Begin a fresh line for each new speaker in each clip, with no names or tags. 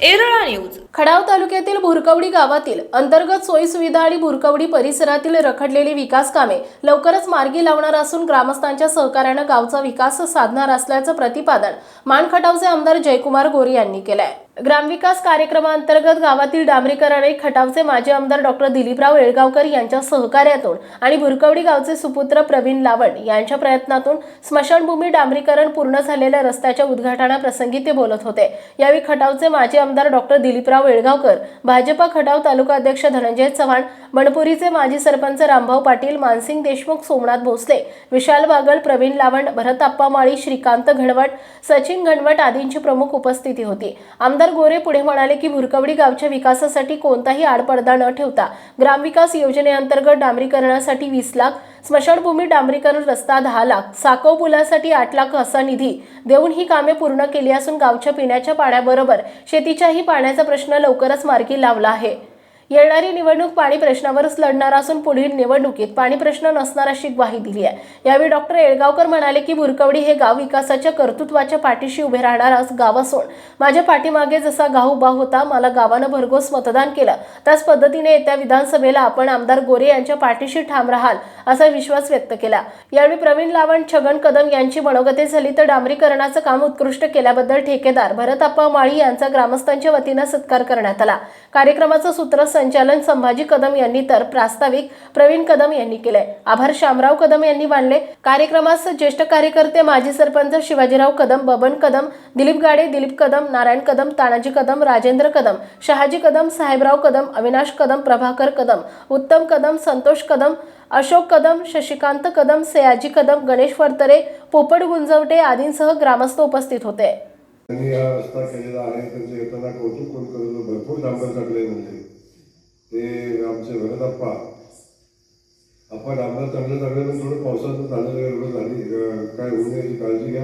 Erala news.
Khatav तालुक्यातील भुरकवडी गावातील अंतर्गत सोयीसुविधा आणि भुरकवडी परिसरातील रखडलेली विकास कामे लवकरच मार्गी लावणार असून ग्रामस्थांच्या सहकार्यानं गावचा विकास साधणार असल्याचं प्रतिपादन मानखटावचे आमदार जयकुमार गोरे यांनी केलंय. ग्रामविकास कार्यक्रमाअंतर्गत गावातील डांबरीकरण आणि खटावचे माजी आमदार डॉक्टर दिलीपराव येळगावकर यांच्या सहकार्यातून आणि भुरकवडी गावचे सुपुत्र प्रवीण लावण यांच्या प्रयत्नातून स्मशानभूमी डांबरीकरण पूर्ण झालेल्या रस्त्याच्या उद्घाटनाप्रसंगी ते बोलत होते. यावेळी खटावचे माजी आमदार डॉक्टर दिलीपराव येळगावकर भाजपा खटाव तालुका अध्यक्ष धनंजय चव्हाण मणपुरीचे माजी सरपंच रामभाऊ पाटील मानसिंग देशमुख सोमनाथ भोसले विशाल बागल प्रवीण लावण भरत आप्पा माळी श्रीकांत घनवट सचिन घनवट आदींची प्रमुख उपस्थिती होती. आमदार गोरे पुढे म्हणाले की भुरकवडी गावच्या विकासासाठी कोणताही आडपडदा न ठेवता ग्रामविकास योजनेअंतर्गत डांबरीकरणासाठी वीस लाख स्मशानभूमी डांबरीकरण रस्ता दहा लाख साकव पुलासाठी आठ लाख असा निधी देऊन ही कामे पूर्ण केली असून गावच्या पिण्याच्या पाण्याबरोबर शेतीच्याही पाण्याचा प्रश्न लवकरच मार्गी लावला आहे. येणारी निवडणूक पाणी प्रश्नावरच लढणार असून पुढील निवडणुकीत पाणी प्रश्न नसणार अशी ग्वाही दिली आहे. यावेळी डॉक्टर येळगावकर म्हणाले की भुरकवडी हे गाव विकासाच्या कर्तृत्वाच्या पाठीशी उभे राहणार अस गाव असून माझ्या पाठीमागे जसा गाव उभा होता मला गावानं भरघोस मतदान केलं. त्याच पद्धतीने येत्या विधानसभेला आपण आमदार गोरे यांच्या पाठीशी ठाम राहाल असा विश्वास व्यक्त केला. यावेळी प्रवीण लावण छगन कदम यांची मनोगते झाली तर डांबरीकरणाचं काम उत्कृष्ट केल्याबद्दल ठेकेदार भरतप्पा माळी यांचा ग्रामस्थांच्या वतीनं सत्कार करण्यात आला. कार्यक्रमाचं सूत्र संचालन संभाजी कदम यांनी तर प्रास्ताविक प्रवीण कदम यांनी केलंय. आभार शामराव कदम यांनी मानले कार्यक्रमास ज्येष्ठ कार्यकर्ते माजी सरपंच शिवाजीराव कदम बबन कदम दिलीप गाडे दिलीप कदम नारायण कदम तानाजी कदम राजेंद्र कदम शहाजी कदम साहेबराव कदम अविनाश कदम प्रभाकर कदम उत्तम कदम संतोष कदम अशोक कदम शशिकांत कदम सयाजी कदम गणेश वरतरे पोपट गुंजवटे आदींसह ग्रामस्थ उपस्थित होते.
त्यांनी हा रस्ता केलेला आहे. त्यांचं येताना कौतुक कोण करतो भरपूर डांबर टाकले म्हणजे ते आमचे भरतप्पा आपण डांबर चांगलं चांगलं पण थोडं पावसाचं चांगलं गडबड झाली काय होऊ नये याची काळजी घ्या.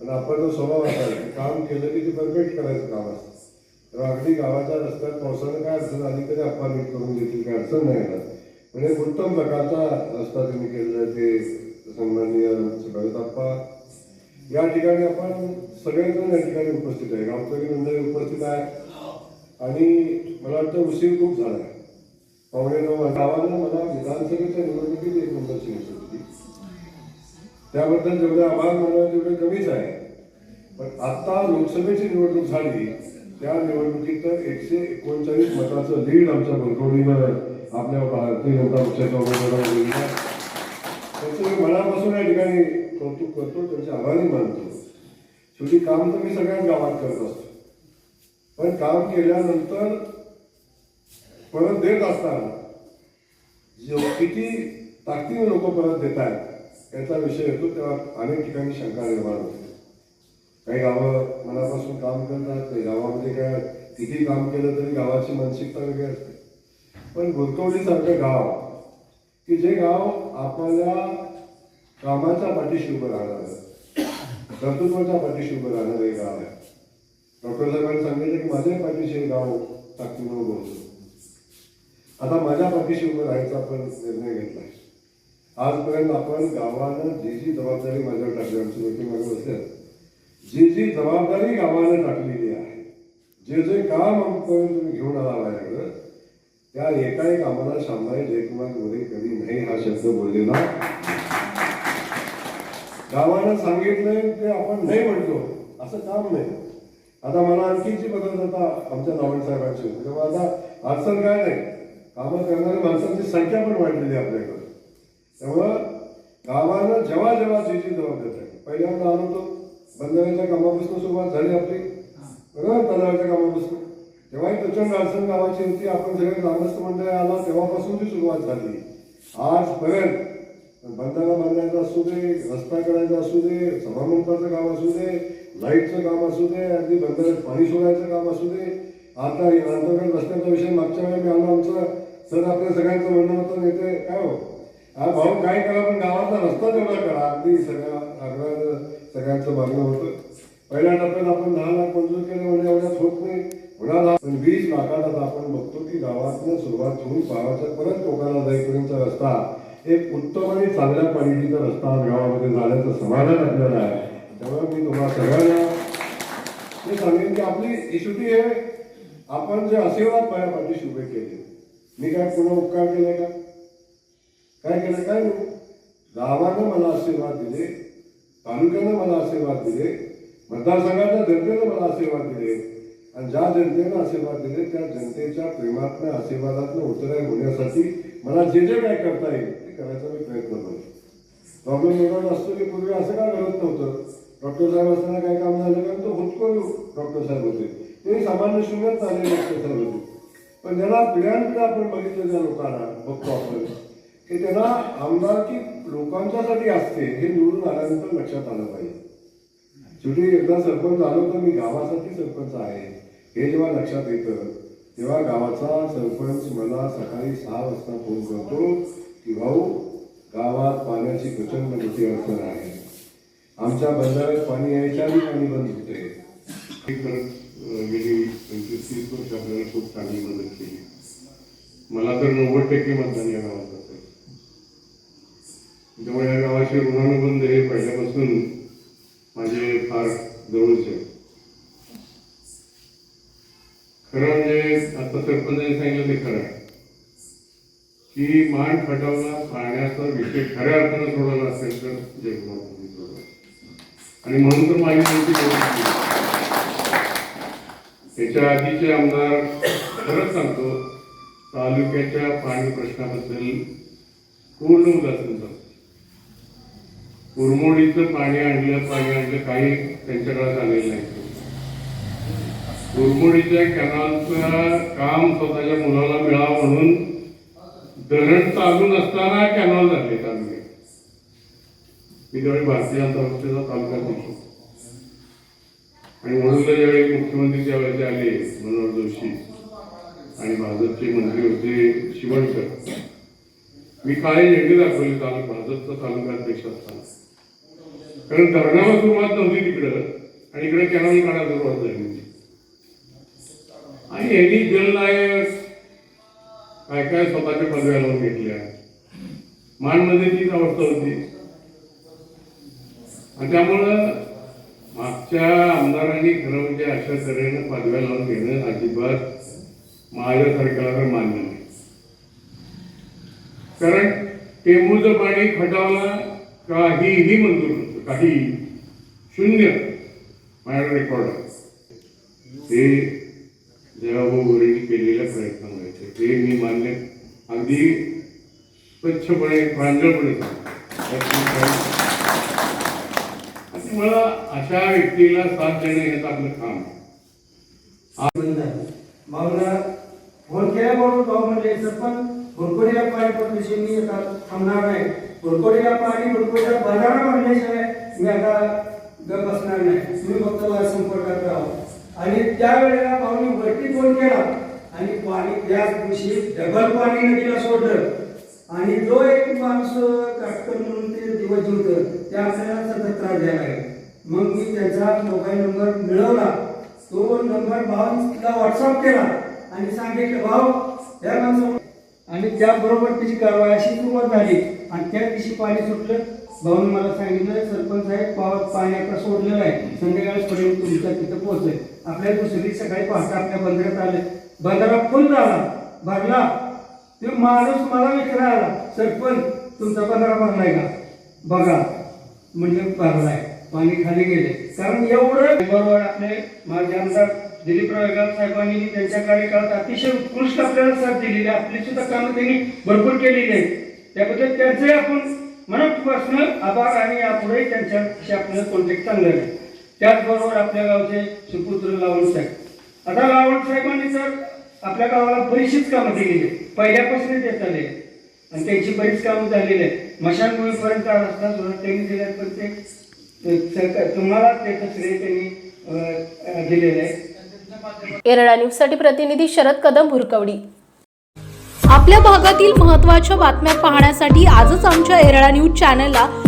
आणि आपण तो स्वभाव असा काम केलं की ते परफेक्ट करायचं काम असतं. तर अगदी गावाच्या रस्त्यात पावसानं काय अडचण आली तरी आपण नीट करून घेतली काय अडचण नाही येणार. म्हणजे उत्तम प्रकारचा रस्ता त्यांनी केलेला ते सन्माननीय आमचे या ठिकाणी आपण सगळेजण या ठिकाणी उपस्थित आहे. गावकरी मंडळी उपस्थित आहे. आणि मला वाटतं उशीर खूप झाला. आहे पावणे नऊ वाजता. गावानं मला विधानसभेच्या निवडणुकीत एक नंबरची निवड होती. त्याबद्दल जेवढे आभार मानव तेवढे कमीच आहे. पण आता लोकसभेची निवडणूक झाली त्या निवडणुकीत तर एकशे एकोणचाळीस मताचं लीड आमच्या भरकवणीवर आपल्या भारतीय जनता पक्षाच्या उमेदवाराला त्याचं मी मनापासून या ठिकाणी कौतुक करतो त्यांचे आभारी मानतो. शेवटी काम तर मी सगळ्याच गावात करत असतो. पण काम केल्यानंतर परत देत असताना जे किती ताकदीने लोक परत देत आहेत याचा विषय येतो तेव्हा अनेक ठिकाणी शंका निर्माण होते. काही गावं मनापासून काम करतात काही गावामध्ये काय किती काम केलं तरी गावाची मानसिकता वेगळी असते. पण गुंतवणीसारखं गाव की जे गाव आपल्या कामाच्या पाठीशी उभं राहणार कर्तृत्वाच्या पाठीशी उभं राहणारं हे गाव आहे. डॉक्टर साहेबांनी सांगितलं की माझ्या पाठीशी गाव ताकदीनं बोलतो. आता माझ्या पाठीशी उभं राहायचा आपण निर्णय घेतला आजपर्यंत आपण गावानं जी जी जबाबदारी माझ्यावर टाकली आमची मीटिंग मागे बसल्यात जी जी जबाबदारी गावानं टाकलेली आहे जे जे काम आमपर्यंत तुम्ही घेऊन आला माझ्याकडं त्या एका एक आम्हाला शांबाई जयकुमार गोरे कधी नाही हा शब्द बोललेला. गावानं सांगितलंय ते आपण नाही म्हणतो. असं काम नाही. आता मला आणखीची मदत आता आमच्या नावड साहेबांची होती तेव्हा आता अडचण काय नाही. कामं करणाऱ्या माणसांची संख्या पण वाढलेली आपल्याकडे. त्यामुळं गावानं जेव्हा जेव्हा जी जी जबाबदारी आहे. पहिल्यांदा आलो होतो बंधाऱ्याच्या कामापासून सुरुवात झाली आपली. बरोबर तलावाच्या कामापासून. तेव्हाही प्रचंड अडचण गावाची होती. आपण सगळे ग्रामस्थ मंडळ आला तेव्हापासून ती सुरुवात झाली. आजपर्यंत बंधारा बांधायचा असू दे रस्ता करायचा असू दे सभामंपाचं काम असू दे लाईटचं काम असू दे अगदी बंधाऱ्यात पाणी सोडायचं काम असू दे. आता अंतर्गत रस्त्याचा विषय मागच्या वेळेला मी आलो आमचं सर आपल्या सगळ्यांचं म्हणणं होतं नेते काय हो? हा भाऊ काय करा पण गावाचा रस्ता तेवढा करा. अगदी सगळ्या आग्रह सगळ्यांचं मागणं होतं. पहिल्या टप्प्यात आपण दहा लाख मंजूर केले म्हणजे एवढ्याच होत नाही. होणार पण वीस लाखात आपण बघतो की गावातनं सुरुवात होऊन गावाच्या परत टोकाला जाईपर्यंतचा रस्ता एक उत्तम आणि चांगल्या क्वालिटीचा रस्ता गावामध्ये झाल्याचं समाधान आपल्याला आहे.
त्यामुळे मी तुम्हाला सगळ्यांना हे सांगेन की आपली इशुटी हे आपण जे आशीर्वाद माझ्या पाठीशी उभे केले. मी काय पुन्हा उपकार केले का? काय केलं काय नाही. गावानं मला आशीर्वाद दिले तालुक्यानं मला आशीर्वाद दिले मतदारसंघाच्या जनतेनं मला आशीर्वाद दिले. आणि ज्या जनतेनं आशीर्वाद दिले त्या जनतेच्या प्रेमातनं आशीर्वादातनं उतराय होण्यासाठी मला जे जे काय करता येईल करायचा मी प्रयत्न करतो. प्रॉब्लेम एवढा असतो की पूर्वी असं का घडत नव्हतं? डॉक्टर साहेब असताना काय काम झालं कारण तो हुचको डॉक्टर साहेब होते. ते सामान्य शून्यच आलेले डॉक्टर साहेब होते. पण ज्याला पिढ्यानंतर आपण बघितलं त्या लोकांना बघतो आपण की त्यांना आमदारकी लोकांच्यासाठी असते हे निवडून आल्यानंतर लक्षात आलं पाहिजे. शेवटी एकदा सरपंच झालो तर मी गावासाठी सरपंच आहे. हे जेव्हा लक्षात येतं तेव्हा गावाचा सरपंच मला सकाळी सहा वाजता फोन करतो. की भाऊ गावात पाण्याची प्रचंड मोठी अडचण आहे. आमच्या बंधाऱ्यात पाणी यायच्या आधी पाणी बंद होते. गेली पंचवीस तीस वर्ष आपल्याला खूप चांगली मदत केली. मला तर नव्वद टक्के मतदान या गावात त्यामुळे या गावाचे ऋणानुबंध हे पहिल्यापासून माझे फार जवळचे खरं म्हणजे आता सरपंच सांगितलं ते खरं आहे की मान पाण्याचा विषय खऱ्या अर्थानं सोडवला असेल तर जगन्नाथांनी आणि म्हणून तर माझी माहिती त्याच्या आधीचे आमदार खरंच सांगतो तालुक्याच्या पाणी प्रश्नाबद्दल पूर्ण उदासीन झालं कुरमोडीचं पाणी आणलं पाणी आणलं काही त्यांच्याकडे झालेलं नाही. कुरमोडीच्या कॅनॉलचं काम स्वतःच्या मुलाला मिळावं म्हणून धरण चालू नसताना कॅनॉल झाले तालुक्यात मी त्यावेळी भारतीय जनता तालुका होतो. आणि म्हणून तर ज्यावेळी मुख्यमंत्री त्यावेळेचे आले मनोहर जोशी आणि भाजपचे मंत्री होते शिवणकर मी काळे झेंडे दाखवले तालुका भाजपचा तालुका अध्यक्ष असताना कारण धरणाला सुरुवात नव्हती तिकडं आणि इकडे कॅनॉल काढायला सुरुवात झाली होती. आणि यांनी जलनायक काय काय स्वतःच्या पदव्या लावून घेतल्या. मानमध्ये तीच अवस्था होती. आणि त्यामुळं मागच्या आमदारांनी खरं म्हणजे अशा तऱ्हेनं पदव्या लावून घेणं अजिबात माझ्या सरकारला मान्य नाही. कारण टेंबूचं पाणी खटावला काहीही मंजूर नव्हतं. काही शून्य. माझ्या रेकॉर्ड आहे ते जयभाऊवरील केलेल्या प्रयत्नामुळे ते मी मान्य अगदी स्वच्छपणे प्रांजळपणे. आणि मला अशा व्यक्तीला साथ देणं हेच आपलं काम आहे.
बंद आहे. भाऊला फोन केल्याबरोबर भाऊ म्हणले सरपंच हुरकोडीला पाणी पडल्याशिवाय मी आता थांबणार नाही. हुरकोडीला पाणी हुरकोडीला बाजारात म्हणल्याशिवाय मी आता गप बसणार नाही. तुम्ही फक्त संपर्कात राहा. आणि त्यावेळेला पाहुणे वरती फोन केला. आणि पाणी त्याच दिवशी डबल पाणी नदीला सोडलं. आणि जो एक माणूस काटकर म्हणून ते दिवस होतं त्या आपल्याला सतत त्रास द्यायला लागेल. मग मी त्याचा मोबाईल नंबर मिळवला. तो नंबर भाऊला व्हॉट्सअप केला. आणि सांगितलं भाऊ त्या माणसा आणि त्याबरोबर तिची कारवाई अशी सुरुवात झाली. आणि त्या दिवशी पाणी सुटलं. भाऊने मला सांगितलं सरपंच साहेब पाव पाणी आता आहे. संध्याकाळपर्यंत तुमच्या तिथं पोहोचेल. आपल्या दुसरी सकाळी पाहता आपल्या बंदरात आले. बंदरा फुल झाला. भरला. ते माणूस मला विचारायला सरपंच तुमचा बंदरा भरलाय का? बघा. म्हणजे भरलाय. पाणी खाली गेले. कारण एवढं बरोबर आपले माझे आमदार दिलीप वेगाव साहेबांनी त्यांच्या कार्यकाळात अतिशय उत्कृष्ट आपल्याला साथ दिलेली आपली सुद्धा कामं त्यांनी भरपूर केलेली आहेत. त्याबद्दल त्यांचंही आपण आभार आणि यापुढे त्यांच्याशी आपल्याला कॉन्टॅक्ट चांगलं आहे. त्याचबरोबर आपल्या गावचे सुपुत्र लावण साहेब. आता लावण साहेबांनी तर आपल्या गावाला बरीचशीच कामं दिलेली आहेत. पहिल्यापासूनच येत आले आणि त्यांची बरीच कामं झालेली आहेत. मशानभूमीपर्यंत रस्ता सुद्धा त्यांनी दिला पण ते तुम्हाला त्याचं श्रेय त्यांनी दिलेलं आहे
येरळा न्यूजसाठी प्रतिनिधी शरद कदम भुरकवडी.
आपल्या भागातील महत्त्वाच्या बातम्या पाहण्यासाठी आजच आमच्या एरळा न्यूज चॅनलला